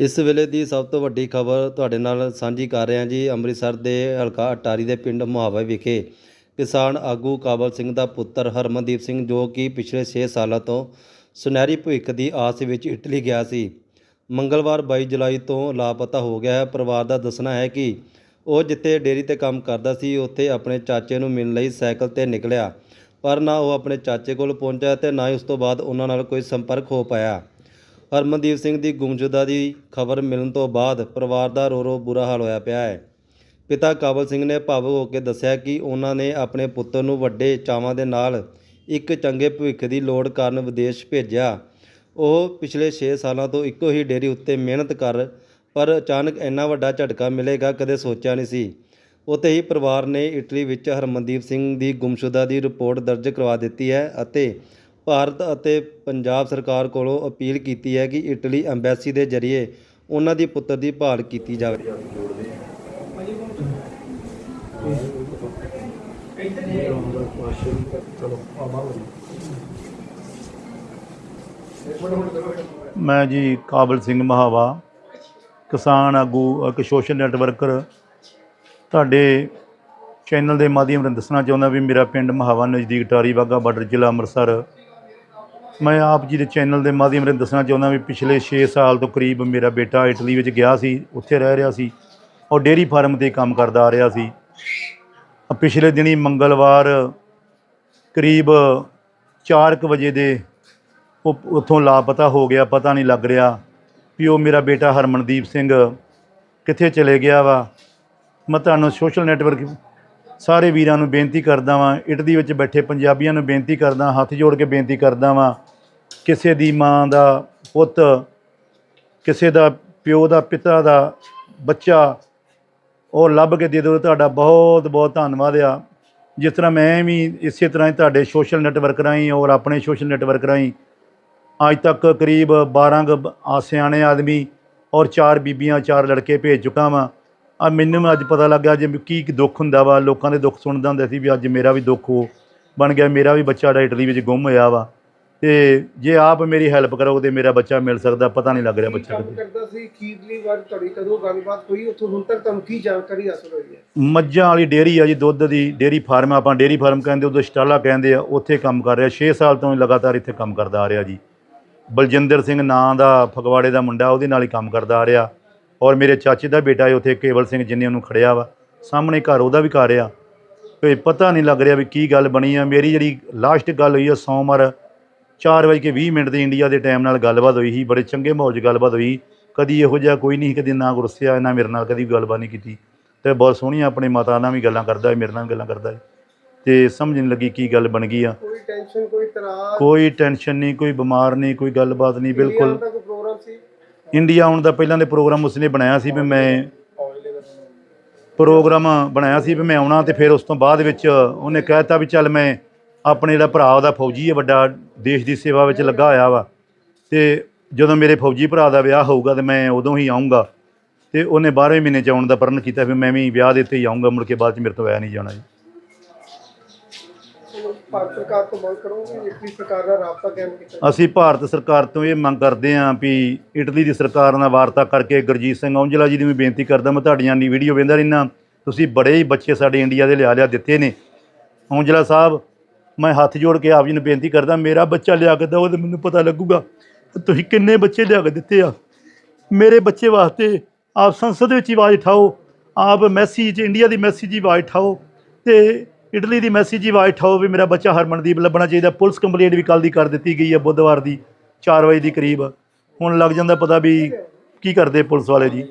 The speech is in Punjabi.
ਇਸ ਵੇਲੇ ਦੀ ਸਭ ਤੋਂ ਵੱਡੀ ਖਬਰ ਤੁਹਾਡੇ ਨਾਲ ਸਾਂਝੀ ਕਰ ਰਹੇ ਹਾਂ ਜੀ, ਅੰਮ੍ਰਿਤਸਰ ਦੇ ਹਲਕਾ ਅਟਾਰੀ ਦੇ ਪਿੰਡ ਮੁਹਾਵਾ ਵਿਖੇ। ਕਿਸਾਨ ਆਗੂ ਕਾਬਲ ਸਿੰਘ ਦਾ ਪੁੱਤਰ ਹਰਮਨਦੀਪ ਸਿੰਘ ਜੋ ਕਿ ਪਿਛਲੇ 6 ਸਾਲਾਂ ਤੋਂ ਸੁਨਹਿਰੀ ਭਵਿੱਖ ਦੀ ਆਸ ਵਿੱਚ ਇਟਲੀ ਗਿਆ ਸੀ। ਮੰਗਲਵਾਰ 22 ਜੁਲਾਈ ਤੋਂ ਲਾਪਤਾ ਹੋ ਗਿਆ ਹੈ। ਪਰਿਵਾਰ ਦਾ ਦੱਸਣਾ ਹੈ ਕਿ ਉਹ ਜਿੱਥੇ ਡੇਅਰੀ ਤੇ ਕੰਮ ਕਰਦਾ ਸੀ, ਉੱਥੇ ਆਪਣੇ ਚਾਚੇ ਨੂੰ ਮਿਲਣ ਲਈ ਸਾਈਕਲ ਤੇ ਨਿਕਲਿਆ। ਪਰ ਨਾ ਉਹ ਆਪਣੇ ਚਾਚੇ ਕੋਲ ਪਹੁੰਚਿਆ ਤੇ ਨਾ ਹੀ ਉਸ ਤੋਂ ਬਾਅਦ ਉਹਨਾਂ ਨਾਲ ਕੋਈ ਸੰਪਰਕ ਹੋ ਪਾਇਆ। ਹਰਮਨਦੀਪ ਸਿੰਘ ਦੀ ਗੁੰਮਸ਼ੁਦਾ ਦੀ ਖਬਰ ਮਿਲਣ ਤੋਂ ਬਾਅਦ ਪਰਿਵਾਰ ਦਾ ਰੋ ਰੋ ਬੁਰਾ ਹਾਲ ਹੋਇਆ ਪਿਆ ਹੈ। ਪਿਤਾ ਕਾਬਲ ਸਿੰਘ ਨੇ ਭਾਵੁਕ ਹੋ ਕੇ ਦੱਸਿਆ ਕਿ ਉਹਨਾਂ ਨੇ ਆਪਣੇ ਪੁੱਤਰ ਨੂੰ ਵੱਡੇ ਚਾਵਾਂ ਦੇ ਨਾਲ ਇੱਕ ਚੰਗੇ ਭਵਿੱਖ ਦੀ ਲੋੜ ਕਾਰਨ ਵਿਦੇਸ਼ ਭੇਜਿਆ। ਉਹ ਪਿਛਲੇ 6 ਸਾਲਾਂ ਤੋਂ ਇੱਕੋ ਹੀ ਡੇਅਰੀ ਉੱਤੇ ਮਿਹਨਤ ਕਰ, ਪਰ ਅਚਾਨਕ ਇੰਨਾ ਵੱਡਾ ਝਟਕਾ ਮਿਲੇਗਾ ਕਦੇ ਸੋਚਿਆ ਨਹੀਂ ਸੀ। ਉੱਥੇ ਹੀ ਪਰਿਵਾਰ ਨੇ ਇਟਲੀ ਵਿੱਚ ਹਰਮਨਦੀਪ ਸਿੰਘ ਦੀ ਗੁੰਮਸ਼ੁਦਾ ਦੀ ਰਿਪੋਰਟ ਦਰਜ ਕਰਵਾ ਦਿੱਤੀ ਹੈ ਅਤੇ ਭਾਰਤ ਅਤੇ ਪੰਜਾਬ ਸਰਕਾਰ ਕੋਲੋਂ ਅਪੀਲ ਕੀਤੀ ਹੈ ਕਿ ਇਟਲੀ ਐਮਬੈਸੀ ਦੇ ਜ਼ਰੀਏ ਉਹਨਾਂ ਦੀ ਪੁੱਤਰ ਦੀ ਭਾਲ ਕੀਤੀ ਜਾਵੇ। ਮੈਂ ਜੀ ਕਾਬਲ ਸਿੰਘ ਮਹਾਵਾ, ਕਿਸਾਨ ਆਗੂ, ਇੱਕ ਸੋਸ਼ਲ ਨੈਟਵਰਕਰ ਤੁਹਾਡੇ ਚੈਨਲ ਦੇ ਮਾਧਿਅਮ ਰਾਹੀਂ ਦੱਸਣਾ ਚਾਹੁੰਦਾ ਵੀ ਮੇਰਾ ਪਿੰਡ ਮਹਾਵਾ ਨਜ਼ਦੀਕ ਟਾਰੀ ਬਾਗਾ ਬਾਰਡਰ ਜ਼ਿਲ੍ਹਾ ਅੰਮ੍ਰਿਤਸਰ ਮੈਂ ਆਪ ਜੀ ਦੇ ਚੈਨਲ ਦੇ ਮਾਧਿਅਮ ਰਾਹੀਂ ਦੱਸਣਾ ਚਾਹੁੰਦਾ ਵੀ ਪਿਛਲੇ 6 ਸਾਲ ਤੋਂ ਕਰੀਬ ਮੇਰਾ ਬੇਟਾ ਇਟਲੀ ਵਿੱਚ ਗਿਆ ਸੀ, ਉੱਥੇ ਰਹਿ ਰਿਹਾ ਸੀ ਔਰ ਡੇਅਰੀ ਫਾਰਮ ਤੇ ਕੰਮ ਕਰਦਾ ਆ ਰਿਹਾ ਸੀ। ਪਿਛਲੇ ਦਿਨੀ ਮੰਗਲਵਾਰ ਕਰੀਬ 4:00 ਵਜੇ ਦੇ ਉਹ ਉੱਥੋਂ ਲਾਪਤਾ ਹੋ ਗਿਆ, ਪਤਾ ਨਹੀਂ ਲੱਗ ਰਿਹਾ ਵੀ ਉਹ ਮੇਰਾ ਬੇਟਾ ਹਰਮਨਦੀਪ ਸਿੰਘ ਕਿੱਥੇ ਚਲੇ ਗਿਆ ਵਾ। ਮੈਂ ਤੁਹਾਨੂੰ ਸੋਸ਼ਲ ਨੈਟਵਰਕ ਸਾਰੇ ਵੀਰਾਂ ਨੂੰ ਬੇਨਤੀ ਕਰਦਾ ਵਾਂ ਇਟਲੀ ਵਿੱਚ ਬੈਠੇ ਪੰਜਾਬੀਆਂ ਨੂੰ ਬੇਨਤੀ ਕਰਦਾ, ਹੱਥ ਜੋੜ ਕੇ ਬੇਨਤੀ ਕਰਦਾ ਵਾਂ, ਕਿਸੇ ਦੀ ਮਾਂ ਦਾ ਪੁੱਤ, ਕਿਸੇ ਦਾ ਪਿਓ ਦਾ, ਪਿਤਾ ਦਾ ਬੱਚਾ, ਉਹ ਲੱਭ ਕੇ ਦੇ ਦਿਓ, ਤੁਹਾਡਾ ਬਹੁਤ ਬਹੁਤ ਧੰਨਵਾਦ ਆ। ਜਿਸ ਤਰ੍ਹਾਂ ਮੈਂ ਵੀ ਇਸੇ ਤਰ੍ਹਾਂ ਹੀ ਤੁਹਾਡੇ ਸੋਸ਼ਲ ਨੈਟਵਰਕ ਰਾਹੀਂ ਔਰ ਆਪਣੇ ਸੋਸ਼ਲ ਨੈਟਵਰਕ ਰਾਹੀਂ ਅੱਜ ਤੱਕ ਕਰੀਬ 12 ਕੁ ਆ ਸਿਆਣੇ ਆਦਮੀ ਔਰ ਚਾਰ ਬੀਬੀਆਂ, ਚਾਰ ਲੜਕੇ ਭੇਜ ਚੁੱਕਾ ਵਾਂ। ਆ ਮੈਨੂੰ ਅੱਜ ਪਤਾ ਲੱਗਾ ਜੇ ਕੀ ਦੁੱਖ ਹੁੰਦਾ ਵਾ ਲੋਕਾਂ ਦੇ ਦੁੱਖ ਸੁਣਦਾ ਹੁੰਦਾ ਸੀ ਵੀ ਅੱਜ ਮੇਰਾ ਵੀ ਦੁੱਖ ਹੋ ਬਣ ਗਿਆ ਮੇਰਾ ਵੀ ਬੱਚਾ ਇਟਲੀ ਵਿੱਚ ਗੁੰਮ ਹੋਇਆ ਵਾ। ਤੇ ਜੇ ਆਪ ਮੇਰੀ ਹੈਲਪ ਕਰੋਗੇ ਤੇ ਮੇਰਾ ਬੱਚਾ ਮਿਲ ਸਕਦਾ ਪਤਾ ਨਹੀਂ ਲੱਗ ਰਿਹਾ ਬੱਚਾ ਕੰਮ ਕਰਦਾ ਸੀ? ਅਖੀਰਲੀ ਵਾਰ ਤੁਹਾਡੀ ਕਦੋਂ ਗੱਲਬਾਤ ਹੋਈ? ਉੱਥੋਂ ਹੁਣ ਤੱਕ ਤੁਹਾਨੂੰ ਕੀ ਜਾਣਕਾਰੀ ਹਾਸਲ ਹੋਈ ਹੈ? ਮੱਝਾਂ ਵਾਲੀ ਡੇਅਰੀ ਆ ਜੀ ਦੁੱਧ ਦੀ ਡੇਅਰੀ ਫਾਰਮ ਆਪਾਂ ਡੇਅਰੀ ਫਾਰਮ ਕਹਿੰਦੇ ਉਦੋਂ ਸਟਾਲਾ ਕਹਿੰਦੇ ਆ ਉੱਥੇ ਕੰਮ ਕਰ ਰਿਹਾ 6 ਸਾਲ ਤੋਂ ਲਗਾਤਾਰ ਇੱਥੇ ਕੰਮ ਕਰਦਾ ਆ ਰਿਹਾ ਜੀ। ਬਲਜਿੰਦਰ ਸਿੰਘ ਨਾਂ ਦਾ ਫਗਵਾੜੇ ਦਾ ਮੁੰਡਾ ਉਹਦੇ ਨਾਲ ਹੀ ਕੰਮ ਕਰਦਾ ਆ ਰਿਹਾ। ਔਰ ਮੇਰੇ ਚਾਚੇ ਦਾ ਬੇਟਾ ਹੈ ਉੱਥੇ ਕੇਵਲ ਸਿੰਘ ਜਿੰਨੇ ਉਹਨੂੰ ਖੜਿਆ ਵਾ। ਸਾਹਮਣੇ ਘਰ ਉਹਦਾ ਵੀ ਘਰ ਆ। ਤੇ ਪਤਾ ਨਹੀਂ ਲੱਗ ਰਿਹਾ ਵੀ ਕੀ ਗੱਲ ਬਣੀ ਆ। ਮੇਰੀ ਜਿਹੜੀ ਲਾਸਟ ਗੱਲ ਹੋਈ ਆ ਸੋਮਵਾਰ 4:20 ਮਿੰਟ ਦੇ ਇੰਡੀਆ ਦੇ ਟਾਈਮ ਨਾਲ ਗੱਲਬਾਤ ਹੋਈ ਸੀ। ਬੜੇ ਚੰਗੇ ਮਾਹੌਲ 'ਚ ਗੱਲਬਾਤ ਹੋਈ। ਕਦੀ ਇਹੋ ਜਿਹਾ ਕੋਈ ਨਹੀਂ ਕਦੀ ਨਾ ਗੁੱਸਿਆ ਨਾ ਮੇਰੇ ਨਾਲ ਕਦੀ ਗੱਲਬਾਤ ਨਹੀਂ ਕੀਤੀ। ਤੇ ਬਹੁਤ ਸੋਹਣੀਆਂ ਆਪਣੇ ਮਾਤਾ ਨਾਲ ਵੀ ਗੱਲਾਂ ਕਰਦਾ ਹੈ ਮੇਰੇ ਨਾਲ ਗੱਲਾਂ ਕਰਦਾ ਹੈ। ਤੇ ਸਮਝ ਨਹੀਂ ਲੱਗੀ ਕੀ ਗੱਲ ਬਣ ਗਈ ਆ। ਕੋਈ ਟੈਨਸ਼ਨ ਕੋਈ ਤਣਾਅ? ਕੋਈ ਟੈਨਸ਼ਨ ਨਹੀਂ ਕੋਈ ਬਿਮਾਰ ਨਹੀਂ ਕੋਈ ਗੱਲਬਾਤ ਨਹੀਂ ਬਿਲਕੁਲ ਦਾ ਕੋਈ ਪ੍ਰੋਗਰਾਮ ਸੀ ਇੰਡੀਆ ਆਉਣ ਦਾ ਪਹਿਲਾਂ ਦੇ ਪ੍ਰੋਗਰਾਮ ਉਸਨੇ ਬਣਾਇਆ ਸੀ ਵੀ ਮੈਂ ਪ੍ਰੋਗਰਾਮ ਬਣਾਇਆ ਸੀ ਵੀ ਮੈਂ ਆਉਣਾ ਤੇ ਫਿਰ ਉਸ ਤੋਂ ਬਾਅਦ ਵਿੱਚ ਉਹਨੇ ਕਹਿਤਾ ਵੀ ਚੱਲ ਮੈਂ ਆਪਣੇ ਜਿਹੜਾ ਭਰਾ ਉਹਦਾ ਫੌਜੀ ਹੈ, ਵੱਡਾ ਦੇਸ਼ ਦੀ ਸੇਵਾ ਵਿੱਚ ਲੱਗਾ ਹੋਇਆ ਵਾ। ਤੇ ਜਦੋਂ ਮੇਰੇ ਫੌਜੀ ਭਰਾ ਦਾ ਵਿਆਹ ਹੋਊਗਾ ਤੇ ਮੈਂ ਉਦੋਂ ਹੀ ਆਉਂਗਾ ਤੇ ਉਹਨੇ 12ਵੇਂ ਮਹੀਨੇ ਚ ਆਉਣ ਦਾ ਪ੍ਰਣ ਕੀਤਾ ਵੀ ਮੈਂ ਵੀ ਵਿਆਹ ਦੇ ਉੱਤੇ ਹੀ ਆਉਂਗਾ ਮੁੜ ਕੇ ਬਾਅਦ ਚ ਮੇਰੇ ਤੋਂ ਆਇਆ ਨਹੀਂ ਜਾਣਾ ਜੀ। ਭਾਰਤ ਸਰਕਾਰ ਤੋਂ ਮੰਗ ਕਰੋਗੇ ਇਟਲੀ ਸਰਕਾਰ ਨਾਲ ਰਾਬਤਾ ਕਾਇਮ ਕੀਤਾ ਅਸੀਂ ਭਾਰਤ ਸਰਕਾਰ ਤੋਂ ਇਹ ਮੰਗ ਕਰਦੇ ਹਾਂ ਵੀ ਇਟਲੀ ਦੀ ਸਰਕਾਰ ਨਾਲ ਵਾਰਤਾ ਕਰਕੇ ਗੁਰਜੀਤ ਸਿੰਘ ਔਂਜਲਾ ਜੀ ਨੂੰ ਵੀ ਬੇਨਤੀ ਕਰਦਾ ਮੈਂ ਤੁਹਾਡੀਆਂ ਦੀ ਵੀਡੀਓ ਵੇਂਦਾ ਰਹਿਣਾ ਤੁਸੀਂ ਬੜੇ ਹੀ ਬੱਚੇ ਸਾਡੇ ਇੰਡੀਆ ਦੇ ਲਿਆ ਲਿਆ ਦਿੱਤੇ ਨੇ। ਔਂਜਲਾ ਸਾਹਿਬ, ਮੈਂ ਹੱਥ ਜੋੜ ਕੇ ਆਪ ਜੀ ਨੂੰ ਬੇਨਤੀ ਕਰਦਾ, ਮੇਰਾ ਬੱਚਾ ਲਿਆ ਕੇ ਦਿਓ ਤੇ ਮੈਨੂੰ ਪਤਾ ਲੱਗੂਗਾ ਤੁਸੀਂ ਕਿੰਨੇ ਬੱਚੇ ਲਿਆ ਕੇ ਦਿੱਤੇ ਆ। ਮੇਰੇ ਬੱਚੇ ਵਾਸਤੇ ਆਪ ਸੰਸਦ ਵਿੱਚ ਆਵਾਜ਼ ਉਠਾਓ, ਆਪ ਮੈਸੇਜ, ਇੰਡੀਆ ਦੀ ਮੈਸੇਜ ਦੀ ਆਵਾਜ਼ ਉਠਾਓ ਤੇ ਇਟਲੀ ਦੀ ਮੈਸੇਜ ਦੀ ਵਾਈਟ ਉਠਾਓ ਵੀ ਮੇਰਾ ਬੱਚਾ ਹਰਮਨਦੀਪ ਲੱਭਣਾ ਚਾਹੀਦਾ। ਪੁਲਿਸ ਕੰਪਲੇਂਟ ਵੀ ਕੱਲ ਦੀ ਕਰ ਦਿੱਤੀ ਗਈ ਹੈ, ਬੁੱਧਵਾਰ ਦੀ 4 ਵਜੇ ਦੇ ਕਰੀਬ। ਹੁਣ ਲੱਗ ਜਾਂਦਾ ਪਤਾ ਵੀ ਕੀ ਕਰਦੇ ਪੁਲਿਸ ਵਾਲੇ ਜੀ।